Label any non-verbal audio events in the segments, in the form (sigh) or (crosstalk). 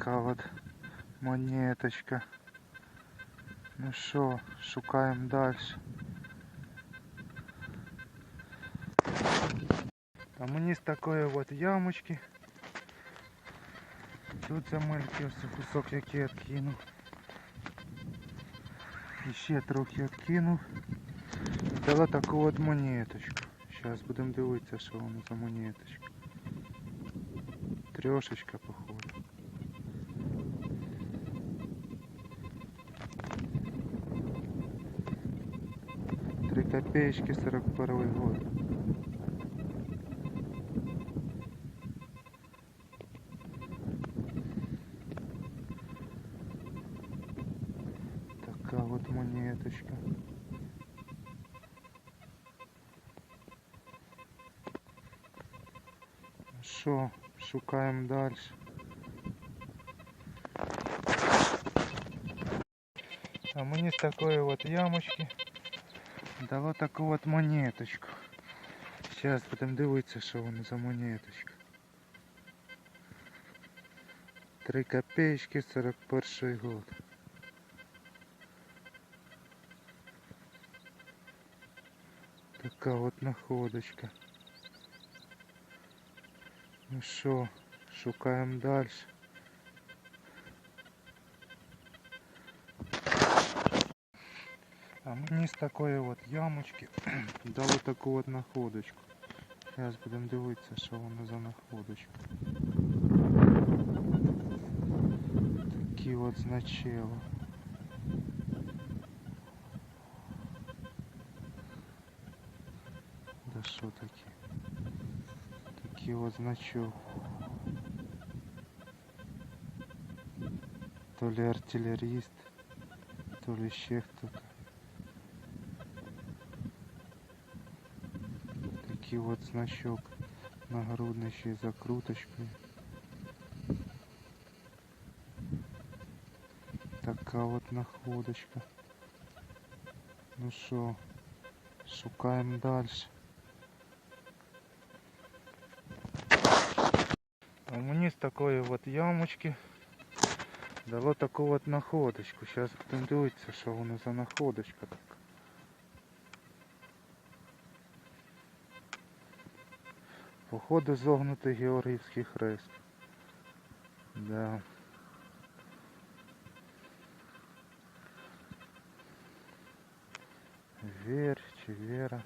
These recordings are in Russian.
Така от монеточка. Ну що, шукаємо далі. А мені з такої от ямочки. Тут замельки ось кусок який откинув. І ще трохи откинув. Дала таку от монеточку. Зараз будемо дивитися, що воно за монеточка. Трешечка, походу. копеечки 41 год. Така от монеточка. Ну Що, шукаємо далі. А мені з такої от ямочки дало таку от монеточку. Зараз будемо дивитися, що воно за монеточка. Три копеечки 41 год. Така от находочка. Ну що, шукаємо далі. А мені з такої от ямочки (clears throat) дали таку от находочку. Зараз будемо дивитися, що воно за находочка. Такі от значила. Да що таке? Такий от значок. То ли артилеріст, то ли ще хто-то. Такий от значок нагрудний ще й закруточкою. Така от находочка. Ну що, шукаємо далі. А мені з такої от ямочки дало таку от находочку. Зараз будемо дивитися, що воно за находочка така. Походу зогнутий Георгіївський хрест. Да. Вер чи Вера.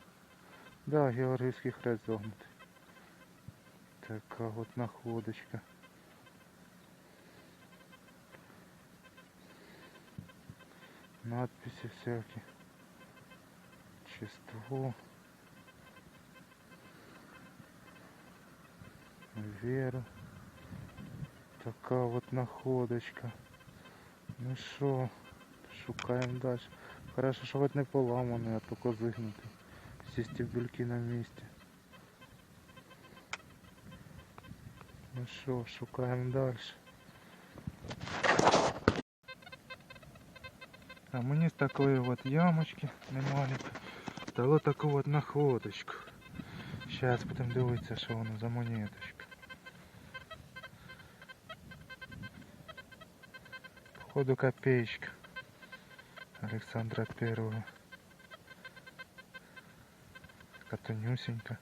Да, Георгіївський хрест зогнутий. Така от находочка. Надписи всякие. Чество. Вера. Така от находочка. Ну що, шукаємо далі. Хорошо, що от не поламаний, а тільки зигнутий. Всі стебельки на місці. Ну що, шукаємо далі. А мені з такої от ямочки немаленької дало таку от находочку. Зараз будемо дивитися, що воно за монеточка. Походу копеечка Александра Первого. Така тонюсенька.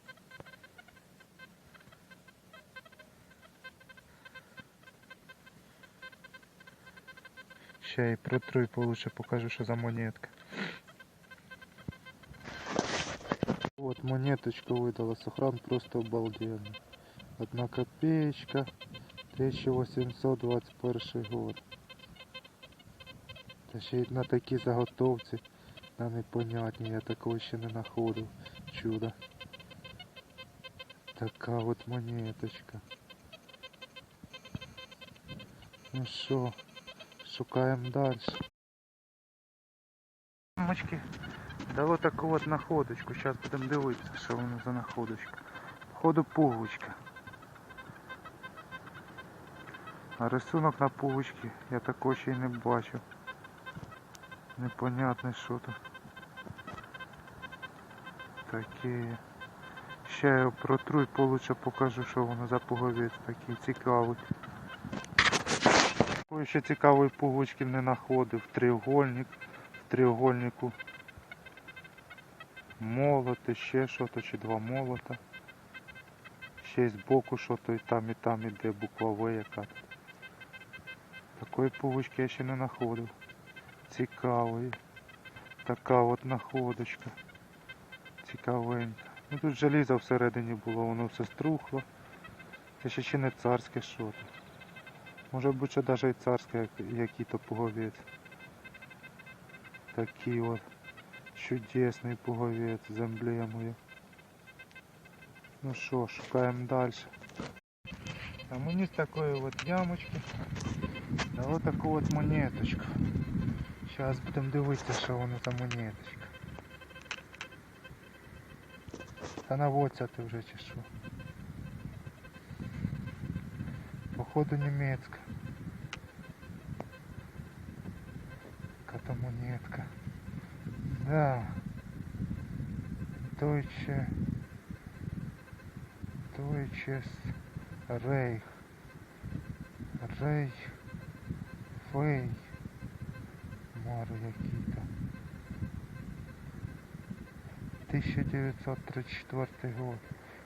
Ще і протру і получше покажу, що за монетка. Вот монеточку выдала, сохран просто обалденный. Одна копеечка, 1821 год. Та ще й на такі заготовці, на непонятні, я такого ще не знаходив. Чудо. Така от монеточка. Ну що, шукаємо далі. Мамочки, дало таку от находочку. Зараз будемо дивитися, що воно за находочка. Походу пуговичка. А рисунок на пуговичці я такого ще й не бачив. Непонятне що тут. Таке. Ще я протру і получше покажу, що воно за пуговець такий цікавий. Ще цікавої пуговички не знаходив. Треугольник. В треугольнику молот, і ще що-то, чи два молота. Ще й збоку що-то і там, і там іде буква В яка. Такої пуговички я ще не знаходив. Цікавої. Така от находочка. Цікавенька. Ну тут желізо всередині було, воно все струхло. Це ще ще не царське що-то. Може бути, що навіть і царське, як- який-то пуговець. Такий от чудесний пуговець з емблемою. Ну що, шукаємо далі. А мені з такої от ямочки дало таку от монеточку. Зараз будемо дивитися, що воно за монеточка. Та наводься ти вже чи що. Походу німецька. Яка монетка. Да. Deutsche. Deutsches Reich. Reich. Фей. Мари які-то. 1934 год.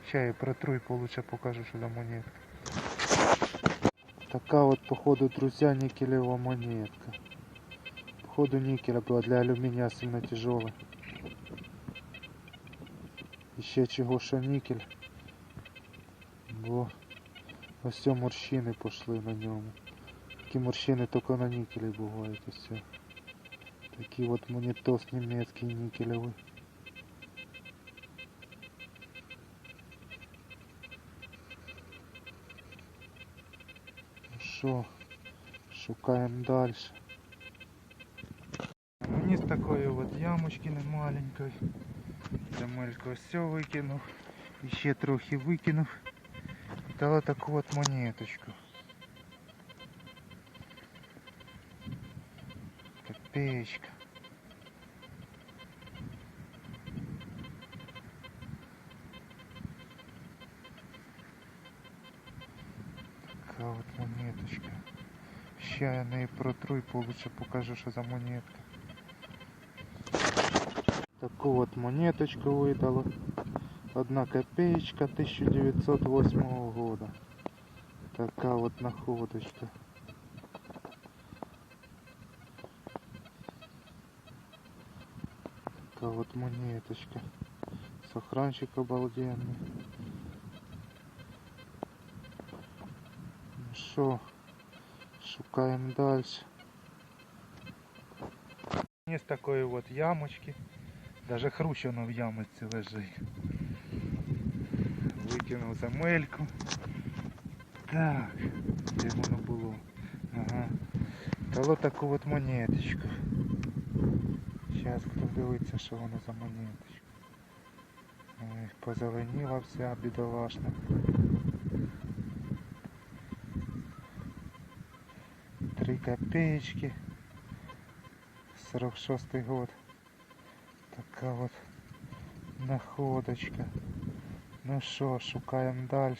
Ща я протру и получше покажу, что за монетка. Така вот, походу, друзья, никелевая монетка. Походу никеля была для алюминия сильно тяжелая. Ще чого, що нікель. Бо ось морщини пішли на ньому. Такі морщини тільки на нікелі бувають ось. це. Такий от монітос німецький нікелевий. Ну що, шукаємо далі. Мені з такої от ямочки немаленької. Земельку ось все викинув. І ще трохи викинув. І дала таку от монеточку. Копеечка. Така от монеточка. Ще я неї протру і получше покажу, що за монетка. Таку от монеточку видало. Одна копеечка 1908 года. Така от находочка. Така от монеточка. Сохранчик обалденный. Ну що, шукаємо далі. З такої от ямочки. Даже хрущено в ямочці лежить. Викинув земельку. Так, де воно було? Ага. Дало таку от монеточку. Зараз буду дивитися, що воно за монеточка. Ой, позеленіла вся бідолашна. Три копеечки. 46 год. Така от находочка. Ну що, шукаємо далі.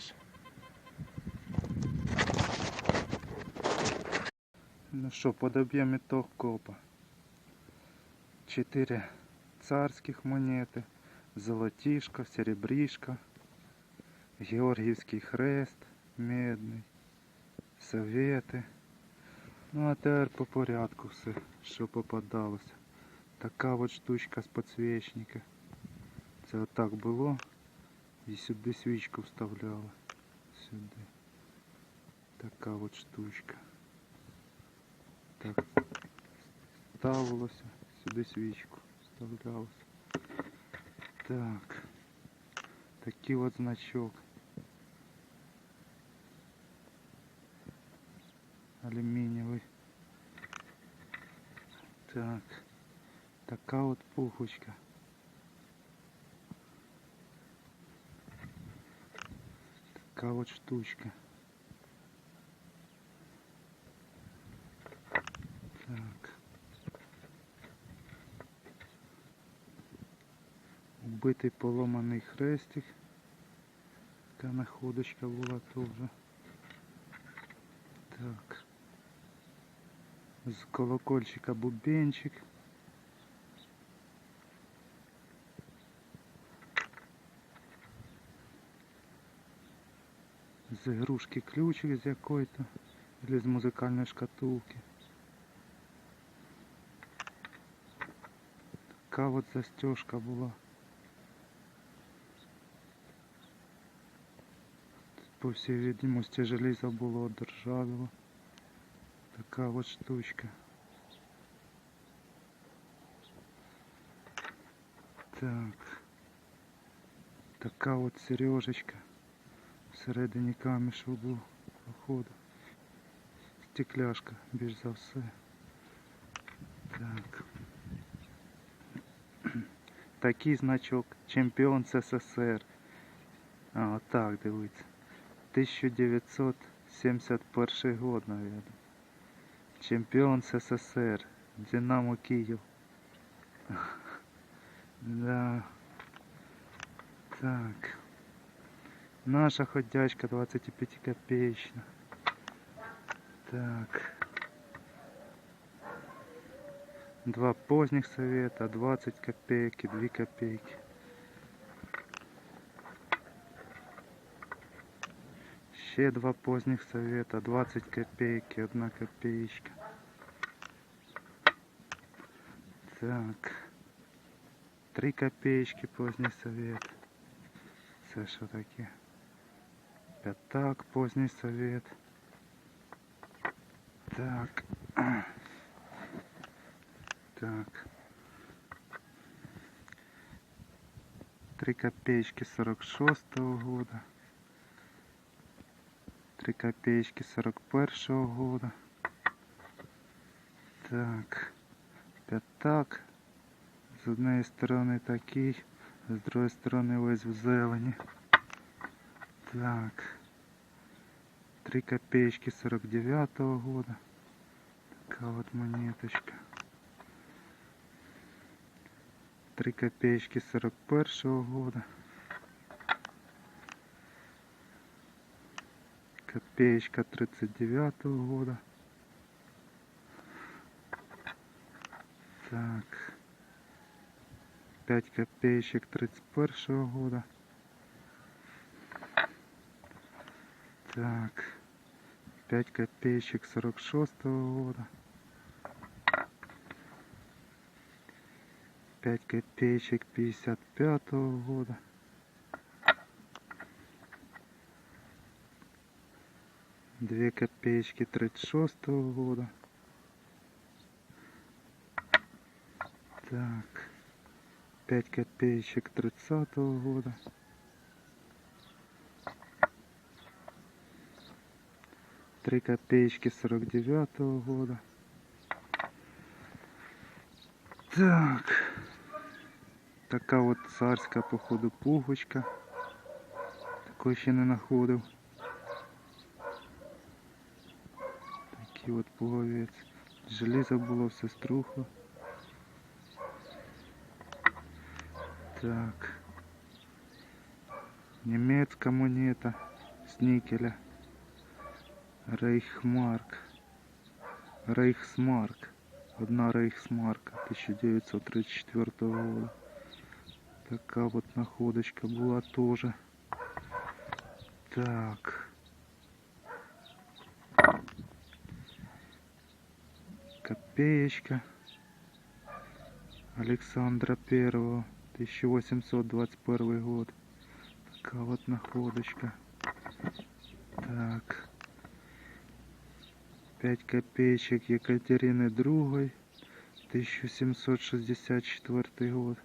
Ну що, подоб'ємо ітог копа. Чотири царських монети, золотішко, серебрішко, Георгіївський хрест медний, совети. Ну а тепер по порядку все, що попадалося. Така от штучка з підсвічника. Це отак було. І сюди свічку вставляли. Сюди. Така от штучка. Так ставилося, сюди свічку вставлялося. Так. Такий от значок. Алюмінієвий. Так. Така от пухочка. Така от штучка. Так. Убитий поломаний хрестик. Така находочка була теж. Так. З колокольчика бубенчик. З ігрушки ключик з якої-то. Или з музикальної шкатулки. Така от застежка була. по всій видимості, желізо було державило. Така от штучка. Так. Така от сережечка. Всередині камішок був, походу. Стекляшка, більш за все. Так. Такий значок. Чемпіон СССР. А, отак дивиться. 1971 год, наверное. Чемпіон СССР. Динамо Київ. (laughs) Да. Так. Наша ходячка 25 копеечна. Так. Два поздних совета, 20 копеек и 2 копейки. Ще два поздних совета, 20 копеек и 1 копеечка. Так. Три копеечки поздний совет. Це що таке? П'ятак, поздний совет. Так. Так. Три копеечки 46-го года. Три копеечки 41-го года. Так. П'ятак. З однієї сторони такий, з другої сторони весь в зелені. Так. Три копеечки 49-го года. Такая вот монеточка. Три копеечки 41-го года. Копеечка 39-го года. Так. 5 копеечек 31 года. Так. 5 копеечек 46 года. 5 копеечек 55 года. Две копеечки 36 года. Так. 5 копеечек 30 года. Три копеечки 49 года. Так. Така от царська, походу, пуговичка. Такої ще не знаходив. Такий от пуговець. Желізо було все струхло. Так. Немецкая монета с никеля. Рейхмарк. Рейхсмарк. Одна рейхсмарка 1934 года. Такая вот находочка была тоже. Так. Копеечка Александра Первого. 1821 год. Такая вот находочка. Так. 5 копеечек Екатерины II. 1764 год.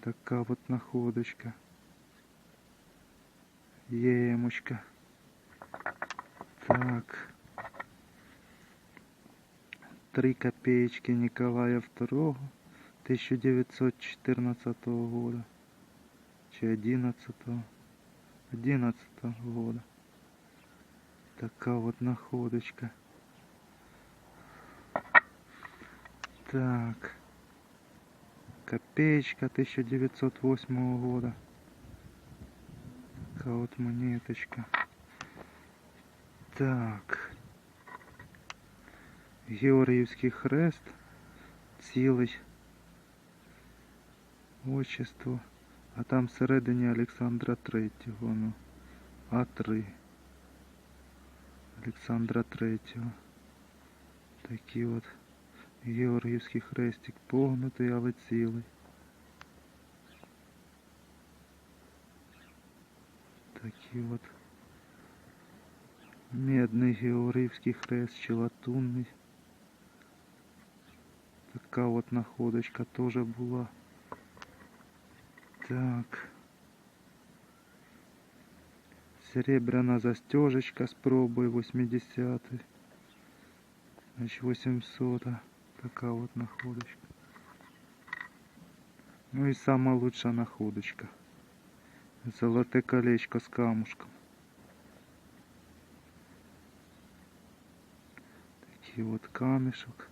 Такая вот находочка. Емочка. Так. Три копеечки Николая II. 1914 года. Чи 11 11 года. Така вот находочка. Так. Копеечка 1908 года. Такая вот монеточка. Так. Георгіївський хрест, цілий, отчество, а там всередині Олександра Третього, ну, А3. Олександра Третього. Такий от Георгіївський хрестик, погнутий, але цілий. Такий от медний Георгіївський хрест чи латунний. Така от находочка теж була. Так. Серебряна застежечка с пробой 80 Значит 800 Такая вот находочка. Ну и самая лучшая находочка. Золотое колечко с камушком. Такий от камішок.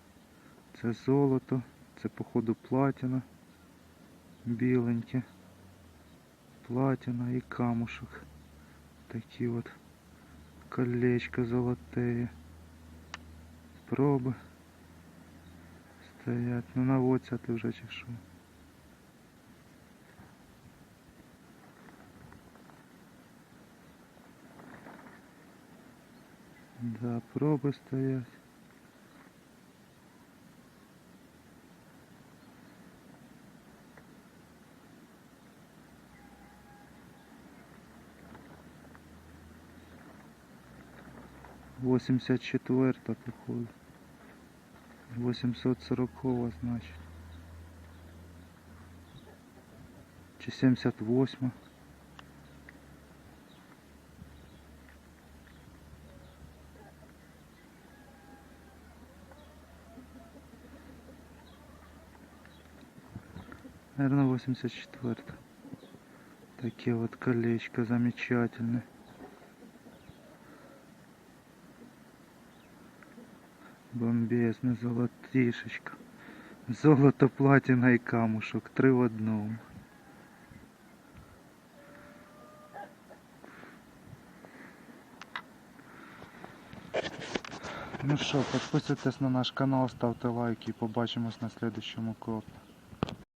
Це золото, це походу платина. Біленьке. Платина і камушок. Такі от колечко золотые. Проби. Стоять. Ну наводься ти вже що. Да, проби стоять. Восемьдесят четверта походу. 840 значит. Чи 78. Наверное, 84. Такие вот колечко замечательные. Бомбезне золотішечка. Золото, платина і камушок. Три в одному. Ну що, підписуйтесь на наш канал, ставте лайки і побачимось на слідчому копі.